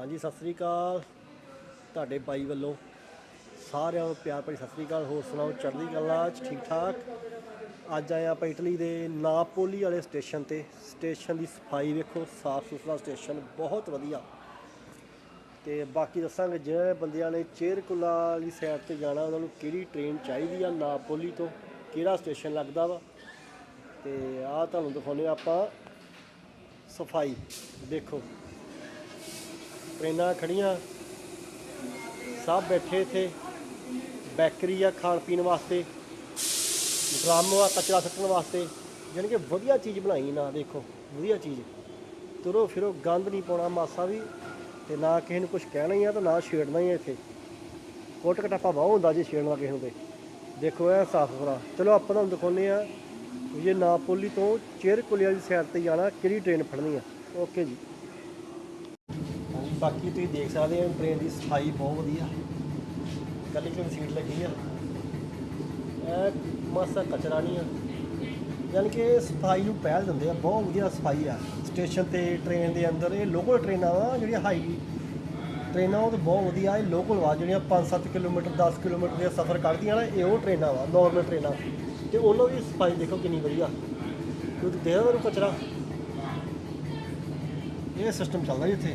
ਹਾਂਜੀ, ਸਤਿ ਸ੍ਰੀ ਅਕਾਲ ਤੁਹਾਡੇ ਬਾਈ ਵੱਲੋਂ। ਸਾਰਿਆਂ ਨੂੰ ਪਿਆਰ ਭਰੀ ਸਤਿ ਸ੍ਰੀ ਅਕਾਲ। ਹੋਰ ਸੁਣਾਓ, ਚੜ੍ਹਦੀ ਕਲਾ ਚ ਠੀਕ ਠਾਕ? ਅੱਜ ਆਏ ਆਪਾਂ ਇਟਲੀ ਦੇ ਨਾਪੋਲੀ ਵਾਲੇ ਸਟੇਸ਼ਨ ਤੇ। ਸਟੇਸ਼ਨ ਦੀ ਸਫ਼ਾਈ ਵੇਖੋ, ਸਾਫ਼ ਸੁਥਰਾ ਸਟੇਸ਼ਨ, ਬਹੁਤ ਵਧੀਆ। ਤੇ ਬਾਕੀ ਦੱਸਾਂਗੇ, ਜਿਹੜੇ ਬੰਦਿਆਂ ਨੇ ਚੇਰਕੁਲਾ ਵਾਲੀ ਸਾਈਡ ਤੇ ਜਾਣਾ, ਉਹਨਾਂ ਨੂੰ ਕਿਹੜੀ ਟ੍ਰੇਨ ਚਾਹੀਦੀ ਆ, ਨਾਪੋਲੀ ਤੋਂ ਕਿਹੜਾ ਸਟੇਸ਼ਨ ਲੱਗਦਾ ਵਾ? ਤੇ ਆਹ ਤੁਹਾਨੂੰ ਦਿਖਾਉਂਦੇ ਹਾਂ ਆਪਾਂ ਸਫ਼ਾਈ। ਦੇਖੋ। ਟ੍ਰੇਨਾਂ ਖੜੀਆਂ ਸਭ ਬੈਠੇ ਇੱਥੇ। ਬੈਕਰੀ ਆ ਖਾਣ ਪੀਣ ਵਾਸਤੇ। ਡਰਮ ਆ ਕਚਰਾ ਸੁੱਟਣ ਵਾਸਤੇ। ਜਾਣੀ ਕਿ ਵਧੀਆ ਚੀਜ਼ ਬਣਾਈ ਨਾ, ਦੇਖੋ, ਵਧੀਆ ਚੀਜ਼। ਤੁਰੋ ਫਿਰੋ, ਗੰਦ ਨਹੀਂ ਪਾਉਣਾ, ਮਾਸਾ ਵੀ। ਤੇ ਨਾ ਕਿਸੇ ਨੂੰ ਕੁਝ ਕਹਿਣਾ ਹੀ ਆ ਤੇ ਨਾ ਛੇੜਨਾ ਹੀ ਆ ਇੱਥੇ। ਕੋਟ ਕਟਾਪਾ ਬਹੁਤ ਹੁੰਦਾ ਜੇ ਛੇੜਨਾ ਕਿਸੇ ਨੂੰ ਤੇ। ਦੇਖੋ, ਇਹ ਸਾਫ਼ ਸੁਥਰਾ। ਚਲੋ, ਆਪਾਂ ਤੁਹਾਨੂੰ ਦਿਖਾਉਂਦੇ ਆ ਜੇ ਨਾਪੋਲੀ ਤੋਂ ਚੇਰਕੁਲੇ ਵਾਲੀ ਸਾਈਡ ਤੇ ਜਾਣਾ, ਕਿਹੜੀ ਟ੍ਰੇਨ ਫੜਨੀ ਆ? ਓਕੇ ਜੀ। ਬਾਕੀ ਤੁਸੀਂ ਦੇਖ ਸਕਦੇ ਹੋ ਟ੍ਰੇਨ ਦੀ ਸਫ਼ਾਈ ਬਹੁਤ ਵਧੀਆ। ਕੱਲੀ ਕੋਈ ਸੀਟ ਲੱਗੀ ਆ। ਇਹ ਮਾਸਾ ਕਚਰਾ ਨਹੀਂ ਆ। ਯਾਨੀ ਕਿ ਸਫ਼ਾਈ ਨੂੰ ਪਹਿਲ ਦਿੰਦੇ ਆ, ਬਹੁਤ ਵਧੀਆ ਸਫ਼ਾਈ ਆ। ਸਟੇਸ਼ਨ ਤੇ ਟ੍ਰੇਨ ਦੇ ਅੰਦਰ, ਇਹ ਲੋਕਲ ਟ੍ਰੇਨਾਂ ਵਾ ਜਿਹੜੀਆਂ ਹਾਈ ਟ੍ਰੇਨਾਂ ਉਹ ਤਾਂ ਬਹੁਤ ਵਧੀਆ। ਇਹ ਲੋਕਲ ਵਾ ਜਿਹੜੀਆਂ 5-7 ਕਿਲੋਮੀਟਰ 10 ਕਿਲੋਮੀਟਰ ਦੇ ਸਫ਼ਰ ਕੱਢਦੀਆਂ ਨਾ, ਇਹ ਉਹ ਟ੍ਰੇਨਾਂ ਵਾ ਨਾਰਮਲ ਟ੍ਰੇਨਾਂ ਤੇ ਉਹਨਾਂ ਦੀ ਸਫ਼ਾਈ ਦੇਖੋ ਕਿੰਨੀ ਵਧੀਆ। ਤੁਸੀਂ ਦੇਖਦੇ ਹੋ ਕਚਰਾ। ਇਹ ਸਿਸਟਮ ਚੱਲਦਾ ਜੀ ਇੱਥੇ।